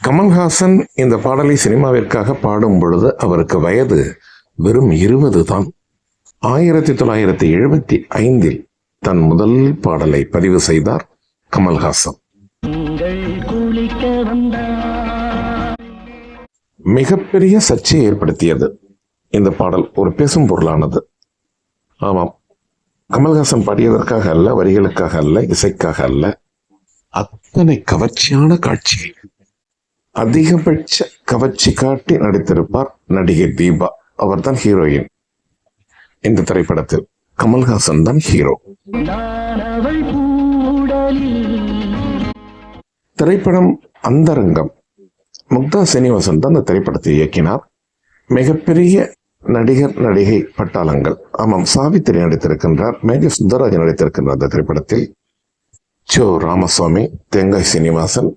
கமல்ஹாசன் இந்த பாடலை சினிமாவிற்காக பாடும் பொழுது அவருக்கு வயது வெறும் இருபது தான். ஆயிரத்தி தொள்ளாயிரத்தி எழுபத்தி ஐந்தில் தன் முதல் பாடலை பதிவு செய்தார் கமல்ஹாசன். மிகப்பெரிய சர்ச்சையை ஏற்படுத்தியது. இந்த பாடல் ஒரு பேசும் பொருளானது. ஆமாம் கமல்ஹாசன் பாடியதற்காக அல்ல வரிகளுக்காக அல்ல இசைக்காக அல்ல அத்தனை கவர்ச்சியான காட்சி அதிகபட்ச கவர்ச்சி காட்டி நடித்திருப்பார் நடிகை தீபா. அவர்தான் ஹீரோயின். இந்த திரைப்படத்தில் கமல்ஹாசன் தான் ஹீரோ. திரைப்படம் அந்தரங்கம். முக்தா சீனிவாசன் தான் இந்த திரைப்படத்தை இயக்கினார். மிகப்பெரிய நடிகர் நடிகை பட்டாளங்கள். ஆமாம் சாவித்திரி நடித்திருக்கின்றார் மேஜர் சுந்தரராஜன் நடித்திருக்கின்றார் அந்த திரைப்படத்தில். சோ ராமசுவாமி தேங்காய் சீனிவாசன்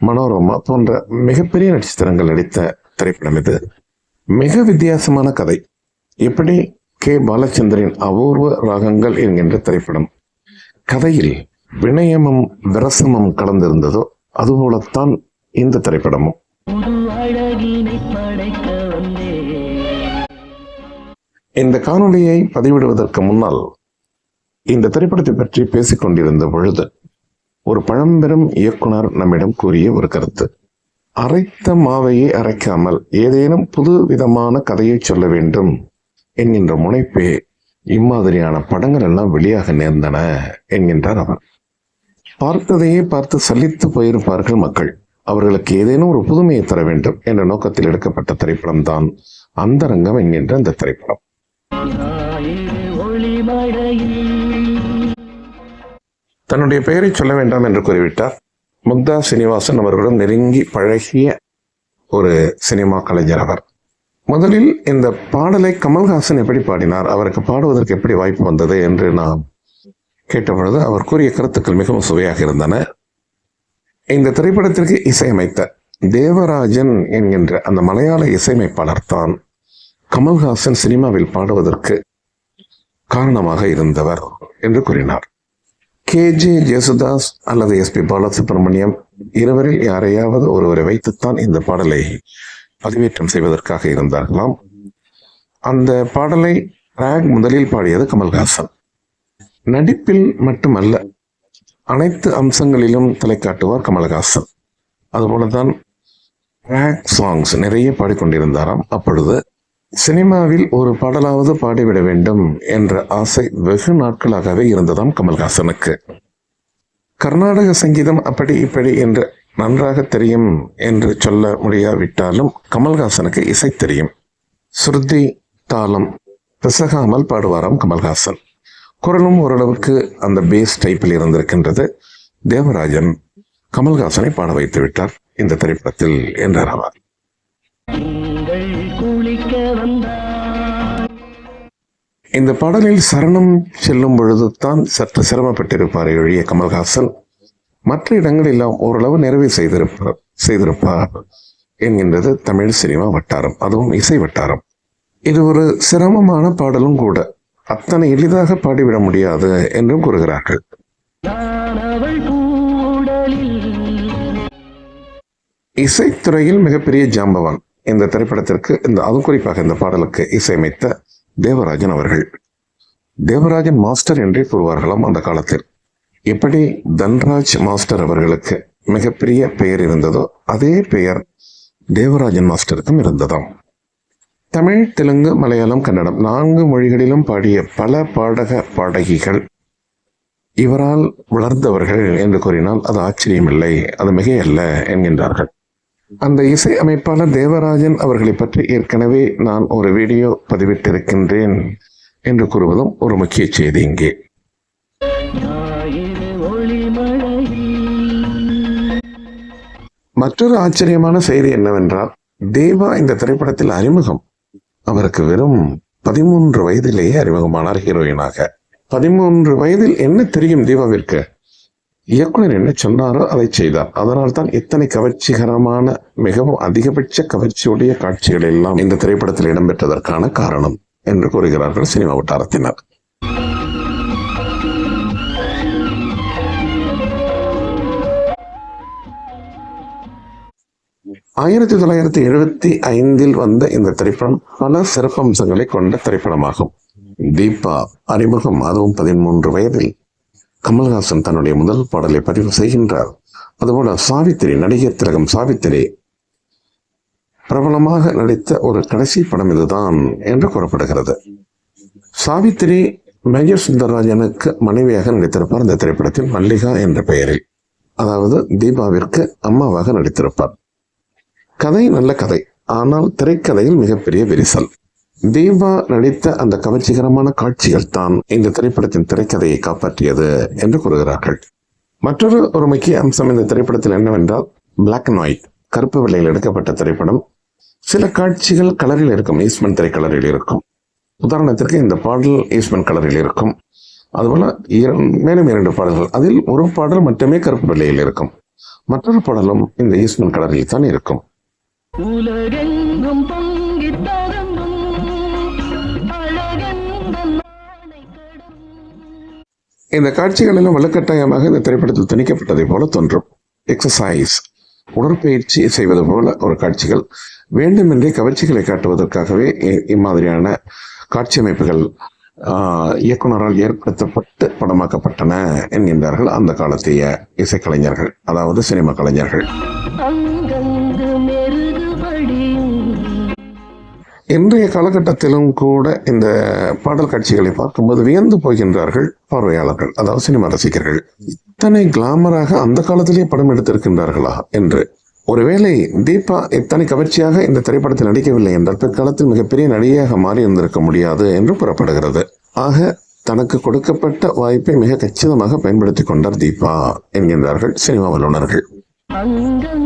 மனோரமா போன்ற மிகப்பெரிய நட்சத்திரங்கள் நடித்த திரைப்படம் இது. மிக வித்தியாசமான கதை. எப்படி கே. பாலச்சந்திரன் அபூர்வ ராகங்கள் என்கின்ற திரைப்படம். கதையில் வினயமும் விரசமும் கலந்திருந்ததோ அதுபோலத்தான் இந்த திரைப்படமும். இந்த காணொளியை பதிவிடுவதற்கு முன்னால் இந்த திரைப்படத்தை பற்றி பேசிக் கொண்டிருந்த பொழுது ஒரு பழம்பெரும் இயக்குனர் நம்மிடம் கூறிய ஒரு கருத்து. அரைத்த மாவையே அரைக்காமல் ஏதேனும் புது விதமான கதையை சொல்ல வேண்டும் என்கின்ற முனைப்பே இம்மாதிரியான படங்கள் எல்லாம் வெளியாக நேர்ந்தன என்கின்றார் அவர். பார்த்ததையே பார்த்து சலித்து போயிருப்பார்கள் மக்கள். அவர்களுக்கு ஏதேனும் ஒரு புதுமையை தர வேண்டும் என்ற நோக்கத்தில் எடுக்கப்பட்ட திரைப்படம் தான் அந்தரங்கம் என்கின்ற இந்த திரைப்படம். ஒளி மழையில் தன்னுடைய பெயரை சொல்ல வேண்டாம் என்று கூறிவிட்டார். முக்தா சீனிவாசன் அவர்களுடன் நெருங்கி பழகிய ஒரு சினிமா கலைஞர் அவர். முதலில் இந்த பாடலை கமல்ஹாசன் எப்படி பாடினார் அவருக்கு பாடுவதற்கு எப்படி வாய்ப்பு வந்தது என்று நாம் கேட்டபொழுது அவர் கூறிய கருத்துக்கள் மிகவும் சுவையாக இருந்தன. இந்த திரைப்படத்திற்கு இசையமைத்த தேவராஜன் என்கின்ற அந்த மலையாள இசையமைப்பாளர் தான் கமல்ஹாசன் சினிமாவில் பாடுவதற்கு காரணமாக இருந்தவர் என்று கூறினார். கே. ஜே. ஜேசுதாஸ் அல்லது எஸ். பி. பாலசுப்ரமணியம் இருவரில் யாரையாவது ஒருவரை வைத்துத்தான் இந்த பாடலை பதிவேற்றம் செய்வதற்காக இருந்தார்களாம். அந்த பாடலை ராக் முதலில் பாடியது கமல்ஹாசன். நடிப்பில் மட்டுமல்ல அனைத்து அம்சங்களிலும் தலை காட்டுவார் கமல்ஹாசன். அதுபோலதான் ராக் சாங்ஸ் நிறைய பாடிக்கொண்டிருந்தாராம். அப்பொழுது சினிமாவில் ஒரு பாடலாவது பாடிவிட வேண்டும் என்ற ஆசை வெகு நாட்களாகவே இருந்ததாம் கமல்ஹாசனுக்கு. கர்நாடக சங்கீதம் அப்படி இப்படி என்று நன்றாக தெரியும் என்று சொல்ல முடியாவிட்டாலும் கமல்ஹாசனுக்கு இசை தெரியும். ஸ்ருதி தாளம் பிசகாமல் பாடுவாராம் கமல்ஹாசன். குரலும் ஓரளவுக்கு அந்த பேஸ் டைப்பில் இருந்திருக்கின்றது. தேவராஜன் கமல்ஹாசனை பாட வைத்து விட்டார் இந்த திரைப்படத்தில் என்றார் அவர் குளிக்க வந்தார் இந்த பாடலில் சரணம் செல்லும் பொழுது தான் சற்று சிரமப்பட்டிருப்பார் எழிய கமல்ஹாசன். மற்ற இடங்களெல்லாம் ஓரளவு நிறைவு செய்திருப்பார் செய்திருப்பார் என்கின்றது தமிழ் சினிமா வட்டாரம் அதுவும் இசை வட்டாரம். இது ஒரு சிரமமான பாடலும் கூட. அத்தனை எளிதாக பாடிவிட முடியாது என்றும் கூறுகிறார்கள். இசைத்துறையில் மிகப்பெரிய ஜாம்பவான். இந்த திரைப்படத்திற்கு இந்த அது குறிப்பாக இந்த பாடலுக்கு இசையமைத்த தேவராஜன் அவர்கள். தேவராஜன் மாஸ்டர் என்றே கூறுவார்களாம் அந்த காலத்தில். எப்படி தன்ராஜ் மாஸ்டர் அவர்களுக்கு மிகப்பெரிய பெயர் இருந்ததோ அதே பெயர் தேவராஜன் மாஸ்டருக்கும் இருந்ததாம். தமிழ் தெலுங்கு மலையாளம் கன்னடம் நான்கு மொழிகளிலும் பாடிய பல பாடக பாடகிகள் இவரால் வளர்ந்தவர்கள் என்று கூறினால் அது ஆச்சரியமில்லை அது மிகையல்ல என்கின்றார்கள். அந்த இசை அமைப்பாளர் தேவராஜன் அவர்களை பற்றி ஏற்கனவே நான் ஒரு வீடியோ பதிவிட்டிருக்கின்றேன் என்று கூறுவதும் ஒரு முக்கிய செய்தி இங்கே. மற்றொரு ஆச்சரியமான செய்தி என்னவென்றால் தேவா இந்த திரைப்படத்தில் அறிமுகம். அவருக்கு வெறும் பதிமூன்று வயதிலேயே அறிமுகமானார் ஹீரோயினாக. பதிமூன்று வயதில் என்ன தெரியும் தீபாவிற்கு இயக்குனர் என்ன சொன்னாரோ அதை செய்தார். அதனால் தான் இத்தனை கவர்ச்சிகரமான மிகவும் அதிகபட்ச கவர்ச்சியுடைய காட்சிகள் எல்லாம் இந்த திரைப்படத்தில் இடம்பெற்றதற்கான காரணம் என்று கூறுகிறார்கள் சினிமா வட்டாரத்தினர். ஆயிரத்தி தொள்ளாயிரத்தி எழுபத்தி ஐந்தில் வந்த இந்த திரைப்படம் பல சிறப்பம்சங்களை கொண்ட திரைப்படமாகும். தீபா அறிமுகம் அதுவும் பதிமூன்று வயதில் கமல்ஹாசன் தன்னுடைய முதல் பாடலை பதிவு செய்கின்றார். அதுபோல சாவித்திரி நடிகர் திலகம் சாவித்திரி. பிரபலமாக நடித்த ஒரு கடைசி படம் இதுதான் என்று கூறப்படுகிறது. சாவித்திரி மேஜர் சுந்தரராஜனுக்கு மனைவியாக நடித்திருப்பார் இந்த திரைப்படத்தில் மல்லிகா என்ற பெயரில். அதாவது தீபாவிற்கு அம்மாவாக நடித்திருப்பார். கதை நல்ல கதை ஆனால் திரைக்கதையில் மிகப்பெரிய விரிசல். தீபா நடித்த அந்த கவர்ச்சிகரமான காட்சிகள் தான் இந்த திரைப்படத்தின் திரைக்கதையை காப்பாற்றியது என்று கூறுகிறார்கள். மற்றொரு ஒரு முக்கிய அம்சம் இந்த திரைப்படத்தில் என்னவென்றால் பிளாக் அண்ட் ஒயிட் கருப்பு வெள்ளையில் எடுக்கப்பட்ட திரைப்படம். சில காட்சிகள் கலரில் இருக்கும் ஈஸ்மன் திரைக்கலரில் இருக்கும். உதாரணத்திற்கு இந்த பாடல் ஈஸ்மன் கலரில் இருக்கும். அதுபோல் மேலும் இரண்டு பாடல்கள். அதில் ஒரு பாடல் மட்டுமே கருப்பு வெள்ளையில் இருக்கும். மற்றொரு பாடலும் இந்த ஈஸ்மன் கலரில் தான் இருக்கும். உலகெங்கும் இந்த காட்சிகள் எல்லாம் வலுக்கட்டாயமாக இந்த திரைப்படத்தில் திணிக்கப்பட்டதை போல தோன்றும். எக்ஸசைஸ் உடற்பயிற்சி செய்வது போல ஒரு காட்சிகள். வேண்டுமென்றே கவர்ச்சிகளை காட்டுவதற்காகவே இ- இம்மாதிரியான காட்சி அமைப்புகள் இயக்குனரால் ஏற்படுத்தப்பட்டு படமாக்கப்பட்டன என்கின்றார்கள் அந்த காலத்திய இசைக்கலைஞர்கள் அதாவது சினிமா கலைஞர்கள். இன்றைய காலகட்டத்திலும் கூட இந்த பாடல் காட்சிகளை பார்க்கும்போது வியந்து போகின்றார்கள் பார்வையாளர்கள் அதாவது சினிமா ரசிகர்கள். இத்தனை கிளாமராக அந்த காலத்திலேயே படம் எடுத்திருக்கின்றார்களா என்று. ஒருவேளை தீபா இத்தனை கவர்ச்சியாக இந்த திரைப்படத்தில் நடிக்கவில்லை என்றால் பிற்காலத்தில் மிகப்பெரிய நடிகையாக மாறி இருந்திருக்க முடியாது என்று புறப்படுகிறது. ஆக தனக்கு கொடுக்கப்பட்ட வாய்ப்பை மிக கச்சிதமாக பயன்படுத்திக் கொண்டார் தீபா என்கின்றார்கள் சினிமா வல்லுநர்கள். அங்கங்கள்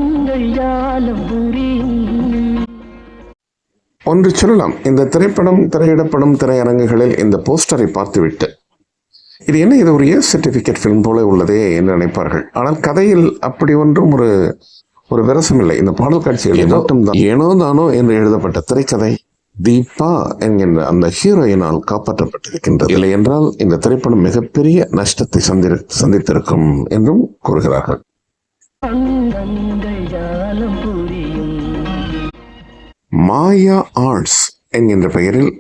ஒன்று சொல்லலாம். இந்த திரைப்படம் திரையிடப்படும் திரையரங்குகளில் இந்த போஸ்டரை பார்த்துவிட்டு இது என்ன இது ஒரு இயர் சர்டிபிகேட் ஃபிலிம் போல உள்ளதே என்று நினைப்பார்கள். ஆனால் கதையில் அப்படி ஒன்றும் ஒரு ஒரு விரசமில்லை இந்த பாடல் காட்சிகள் மட்டும்தான். ஏனோ தானோ என்று எழுதப்பட்ட திரைக்கதை தீபா என்கின்ற அந்த ஹீரோயினால் காப்பாற்றப்பட்டிருக்கின்றது. இல்லை என்றால் இந்த திரைப்படம் மிகப்பெரிய நஷ்டத்தை சந்தி சந்தித்திருக்கும் என்றும் கூறுகிறார்கள். மாயா ஆர்ட்ஸ் என்கின்ற பெயரில்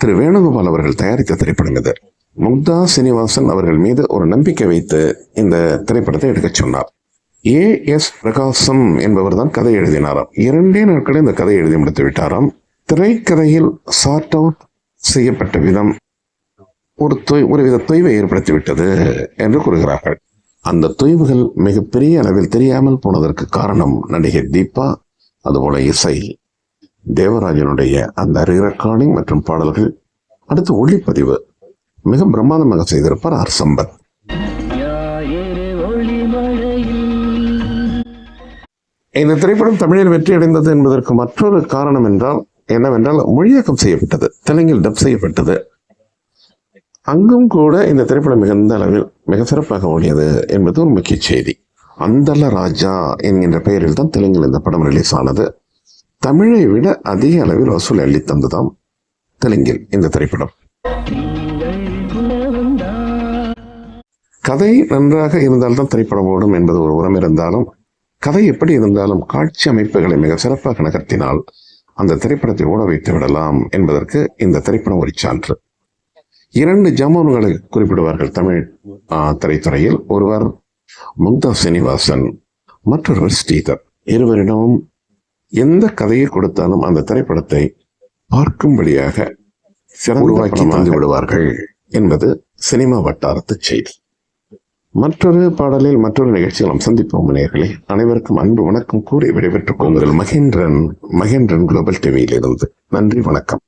திரு வேணுகோபால் அவர்கள் தயாரித்த திரைப்படம் இது முக்தா சீனிவாசன் அவர்கள் மீது ஒரு நம்பிக்கை வைத்து இந்த திரைப்படத்தை எடுக்கச் சொன்னார். ஏ எஸ் பிரகாசம் என்பவர் தான் கதை எழுதினாராம். இரண்டே நாட்களில் இந்த கதை எழுதி முடித்து விட்டாராம். திரைக்கதையில் சார்ட் அவுட் செய்யப்பட்ட விதம் ஒரு தொய் ஒருவித தொய்வை ஏற்படுத்திவிட்டது என்று கூறுகிறார்கள். அந்த தொய்வுகள் மிகப்பெரிய அளவில் தெரியாமல் போனதற்கு காரணம் நடிகை தீபா அதுபோல இசை. தேவராஜனுடைய அந்த ரீரெக்கார்டிங் மற்றும் பாடல்கள். அடுத்து ஒளிப்பதிவு. மிக பிரம்மாண்டமாக செய்திருப்பார் ஆர். சம்பத். ஞாயிறு ஒளிமழையில் இந்த திரைப்படம் தமிழில் வெற்றி அடைந்தது என்பதற்கு மற்றொரு காரணம் என்றால் என்னவென்றால் மொழியாக்கம் செய்யப்பட்டது தெலுங்கில் டப் செய்யப்பட்டது. அங்கும் கூட இந்த திரைப்படம் மிகுந்த அளவில் மிக சிறப்பாக ஓடியது என்பது ஒரு முக்கிய செய்தி. அந்தல ராஜா என்கின்ற பெயரில் தான் தெலுங்கில் இந்த படம் ரிலீஸ் ஆனது. தமிழை விட அதிக அளவில் வசூல் அள்ளி தந்ததாம் தெலுங்கில் இந்த திரைப்படம். கதை நன்றாக இருந்தால்தான் திரைப்படம் ஓடும் என்பது ஒரு உரம் இருந்தாலும் கதை எப்படி இருந்தாலும் காட்சி அமைப்புகளை மிக சிறப்பாக நகர்த்தினால் அந்த திரைப்படத்தை ஓட வைத்து விடலாம் என்பதற்கு இந்த திரைப்படம் ஒரு சான்று. இரண்டு ஜமான்களை குறிப்பிடுவார்கள் தமிழ் திரைத்துறையில். ஒருவர் முக்தா சீனிவாசன் மற்றொருவர் ஸ்ரீதர். இருவரிடமும் எந்த கதையை கொடுத்தாலும் அந்த திரைப்படத்தை பார்க்கும்படியாக உருவாக்கி தந்து விடுவார்கள் என்பது சினிமா வட்டாரத்து செய்தி. மற்றொரு பாடலில் மற்றொரு நிகழ்ச்சியில் சந்திப்போம் நேயர்களே அனைவருக்கும் அன்பு வணக்கம் கூறி விடைபெற்றுக் கொள்ளுங்கள் மகேந்திரன் மகேந்திரன் குளோபல் டிவியிலிருந்து நன்றி வணக்கம்.